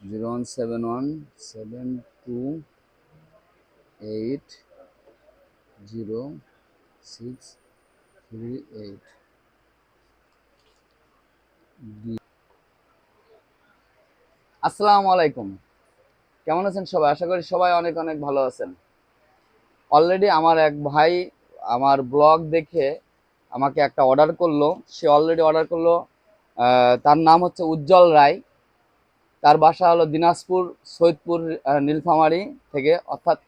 Zero one seven one seven two eight zero six three eight আসসালামু আলাইকুম কেমন আছেন সবাই? আশা করি সবাই অনেক অনেক ভালো আছেন। অলরেডি আমার এক ভাই আমার ব্লগ দেখে আমাকে একটা অর্ডার করল। সে অলরেডি অর্ডার করল তার নাম হচ্ছে উজ্জ্বল রায়। তার বাসা হলো দিনাজপুর, সৈয়দপুর নীলফামারী থেকে। অর্থাৎ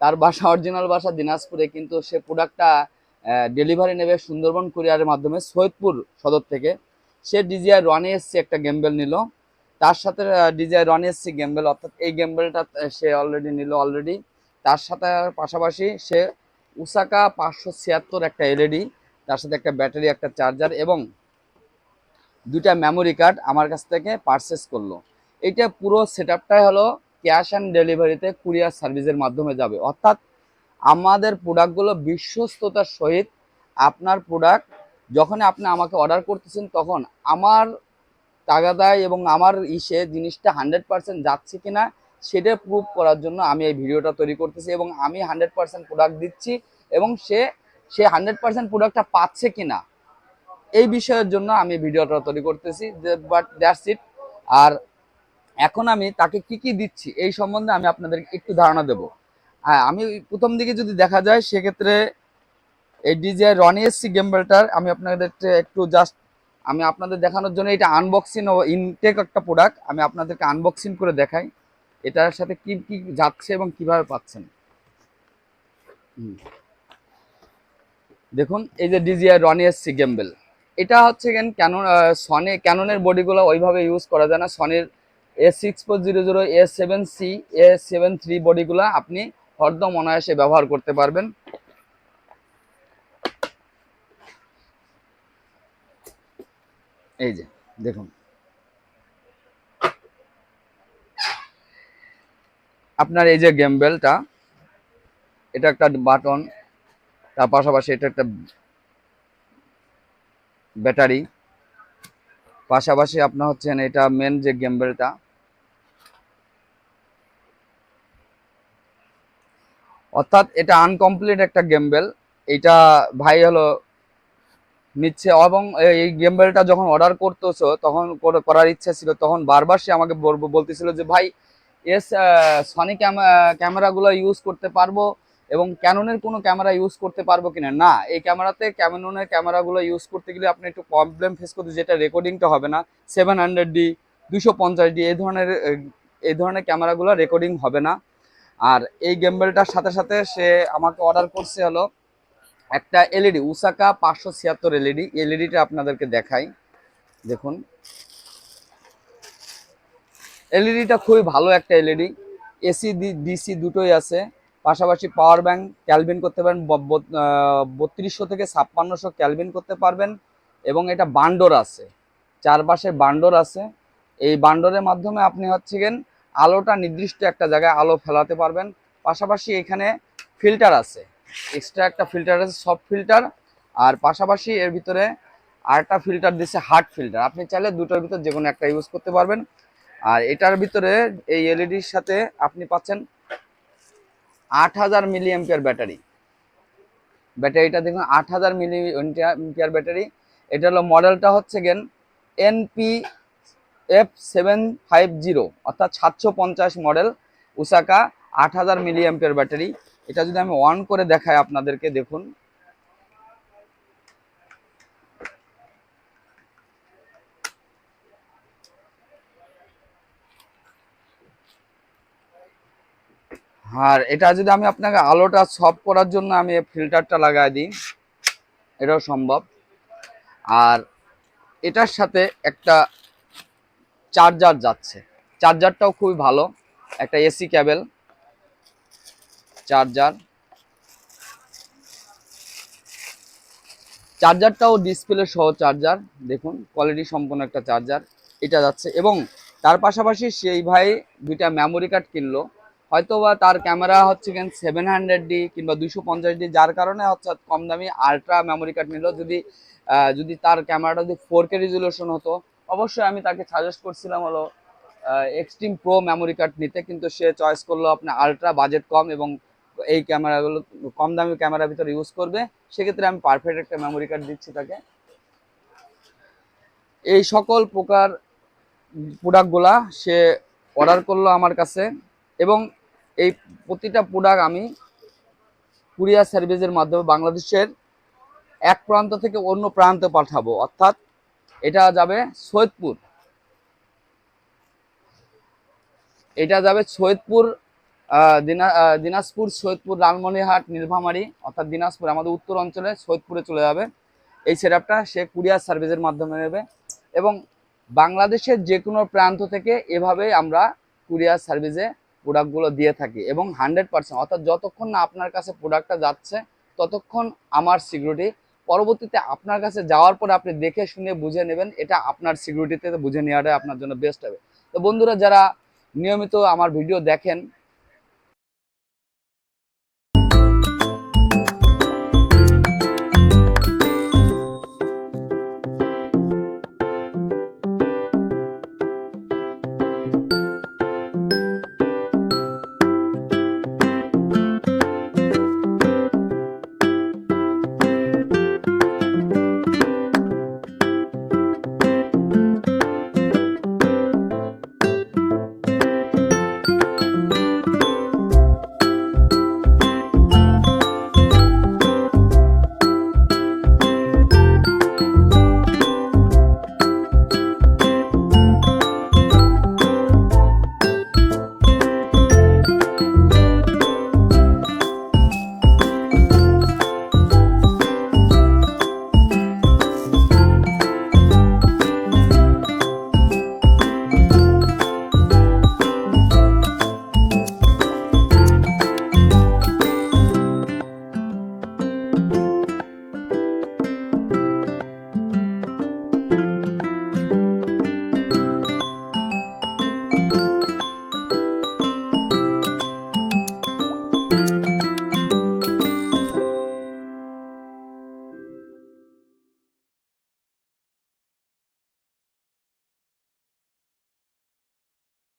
তার বাসা অরিজিনাল বাসা দিনাজপুরে, কিন্তু সে প্রোডাক্টটা ডেলিভারি নেবে সুন্দরবন কুরিয়ারের মাধ্যমে সৈয়দপুর সদর থেকে। সে ডিজিআই রনি এসসি একটা গেমবেল নিল। তার সাথে ডিজিআই রনি এসসি গেমবেল অর্থাৎ এই গেমবেলটা সে অলরেডি নিল অলরেডি তার সাথে পাশাপাশি সে উসাকা পাঁচশো ছিয়াত্তর একটা এলইডি তার সাথে একটা ব্যাটারি, একটা চার্জার এবং দুইটা মেমোরি কার্ড আমার কাছ থেকে পারচেস করল। এটা পুরো সেট আপটাই হলো ক্যাশ অ্যান্ড ডেলিভারিতে কুরিয়ার সার্ভিসের মাধ্যমে যাবে। অর্থাৎ আমাদের প্রোডাক্টগুলো বিশ্বস্ততার সহিত আপনার প্রোডাক্ট যখন আপনি আমাকে অর্ডার করতেছেন, তখন আমার তাগাদায় এবং আমার ইসে জিনিসটা হান্ড্রেড পার্সেন্ট যাচ্ছে কিনা সেটা প্রুভ করার জন্য আমি এই ভিডিওটা তৈরি করতেছি এবং আমি হান্ড্রেড পার্সেন্ট প্রোডাক্ট দিচ্ছি এবং সে সে হান্ড্রেড পার্সেন্ট প্রোডাক্টটা পাচ্ছে কিনা, এই বিষয়ের জন্য আমি ভিডিওটা তৈরি করতেছি বাট দ্যাটস ইট আর এখন আমি তাকে কি কি দিচ্ছি এই সম্বন্ধে আমি আপনাদের একটু ধারণা দেব। হ্যাঁ আমি প্রথম দিকে যদি দেখা যায়, সেক্ষেত্রে এই ডিজিআই রনি এসসি গেমবেলটার আমি আপনাদের একটু জাস্ট আমি আপনাদের দেখানোর জন্য এটা আনবক্সিং ইনটেক একটা প্রোডাক্ট আমি আপনাদেরকে আনবক্সিং করে দেখাই। এটার সাথে কি কি যাচ্ছে এবং কীভাবে পাচ্ছেন। দেখুন, এই যে ডিজিআই রনি এসসি গেমবেল এটা হচ্ছে ক্যানন সনে ক্যাননের বডিগুলো ওইভাবে ইউজ করা যায় না। সনের A six four zero zero A seven C A seven three বডিগুলো আপনি হরদম অনায়াসে ব্যবহার করতে পারবেন। এই যে, দেখুন। আপনার এই যে গেম বেলটা এটা একটা বাটন, তার পাশাপাশি এটা একটা ব্যাটারি, পাশাপাশি আপনার হচ্ছেন এটা মেন যে গেম বেলটা অর্থাৎ এটা আনকমপ্লিট একটা গেম বেল এটা ভাই হলো নিচ্ছে এবং এই গেম বেলটা যখন অর্ডার করতেছো, তখন করে- করার ইচ্ছা ছিল, তখন বারবার সে আমাকে বল- বলতেছিল যে, ভাই এস সনি ক্যামেরাগুলো ইউজ করতে পারব এবং ক্যাননের কোনো ক্যামেরা ইউজ করতে পারব কিনা? না, এই ক্যামেরাতে ক্যাননের ক্যামেরাগুলো ইউজ করতে গেলে আপনি একটু প্রবলেম ফেস করতে যেটা রেকর্ডিংটা হবে না সেভেন হান্ড্রেড ডি দুশো পঞ্চাশ ডি এই ধরনের এই ধরনের ক্যামেরাগুলো রেকর্ডিং হবে না। আর এই গেমবেলটার সাথে সাথে সে আমাকে অর্ডার করছে হলো একটা এলইডি উসাকা পাঁচশো ছিয়াত্তর এলইডি এলইডিটা আপনাদেরকে দেখাই। দেখুন। এলইডিটা খুবই ভালো একটা এলইডি এসি ডিসি দুটোই আছে। পাশাপাশি পাওয়ার ব্যাংক ক্যালভিন করতে পারেন বত্রিশশো থেকে ছাপ্পান্নশো ক্যালভিন করতে পারবেন এবং এটা বান্ডোর আছে। চারপাশে বান্ডোর আছে। এই বান্ডোরের মাধ্যমে আপনি হচ্ছে গেন আলোটা নির্দিষ্ট একটা জায়গায় আলো ফেলাতে পারবেন। পাশাপাশি এখানে ফিল্টার আছে। এক্সট্রা একটা ফিল্টার আছে সফট ফিল্টার আর পাশাপাশি এর ভিতরে আরেকটা ফিল্টার দিচ্ছে হার্ড ফিল্টার আপনি চাইলে দুটোর ভিতর যে কোনো একটা ইউজ করতে পারবেন। আর এটার ভিতরে এই এলইডির সাথে আপনি পাচ্ছেন আট হাজার মিলি ব্যাটারি। ব্যাটারিটা দেখুন, আট হাজার মিলি এম্পিয়ার ব্যাটারি। এটা হলো মডেলটা হচ্ছে gain NP F seven five zero, অর্থাৎ সাতশো পঞ্চাশ মডেল উসাকা, আট হাজার মিলি ব্যাটারি। এটা যদি আমি অন করে দেখাই আপনাদেরকে, দেখুন। আর এটা যদি আমি আপনাকে আলোটা সফট করার জন্য আমি ফিল্টারটা লাগাই দিই, এটাও সম্ভব। আর এটার সাথে একটা চার্জার যাচ্ছে। চার্জারটাও খুবই ভালো, একটা এসি ক্যাবেল, চার্জার। চার্জারটাও ডিসপ্লে সহ চার্জার, দেখুন, কোয়ালিটি সম্পন্ন একটা চার্জার, এটা যাচ্ছে। এবং তার পাশাপাশি সেই ভাই দুইটা মেমোরি কার্ড কিনলো। হয়তো বা তার ক্যামেরা হচ্ছে কেন সেভেন হান্ড্রেড ডি কিংবা দুশো পঞ্চাশ ডি যার কারণে হচ্ছে কম দামি আলট্রা মেমোরি কার্ড নিল। যদি যদি তার ক্যামেরাটা যদি ফোর কে রেজুলেশন হতো, অবশ্যই আমি তাকে সাজেস্ট করছিলাম হলো এক্সট্রিম প্রো মেমোরি কার্ড নিতে। কিন্তু সে চয়েস করল আপনার আলট্রা বাজেট কম এবং এই ক্যামেরাগুলো কম দামি ক্যামেরার ভিতরে ইউজ করবে। সেক্ষেত্রে আমি পারফেক্ট একটা মেমোরি কার্ড দিচ্ছি তাকে। এই সকল প্রকার প্রোডাক্টগুলা সে অর্ডার করল আমার কাছে এবং এই প্রতিটা প্রোডাক্ট আমি কুরিয়ার সার্ভিসের মাধ্যমে বাংলাদেশের এক প্রান্ত থেকে অন্য প্রান্তে পাঠাবো। অর্থাৎ এটা যাবে সৈয়দপুর। এটা যাবে সৈয়দপুর দিনাজপুর, সৈয়দপুর, লালমনিরহাট, নীলফামারী, অর্থাৎ দিনাজপুর। আমাদের উত্তর অঞ্চলে সৈয়দপুরে চলে যাবে। এই সেটআপটা সে কুরিয়ার সার্ভিসের মাধ্যমে নেবে এবং বাংলাদেশের যে কোনো প্রান্ত থেকে এভাবেই আমরা কুরিয়ার সার্ভিসে প্রোডাক্টগুলো দিয়ে থাকি এবং হান্ড্রেড পার্সেন্ট অর্থাৎ যতক্ষণ না আপনার কাছে প্রোডাক্টটা যাচ্ছে, ততক্ষণ আমার সিকিউরিটি পরবর্তীতে আপনার কাছে যাওয়ার পরে আপনি দেখে শুনে বুঝে নেবেন, এটা আপনার সিকিউরিটিতে বুঝে নেওয়াটাই আপনার জন্য বেস্ট হবে। তো বন্ধুরা, যারা নিয়মিত আমার ভিডিও দেখেন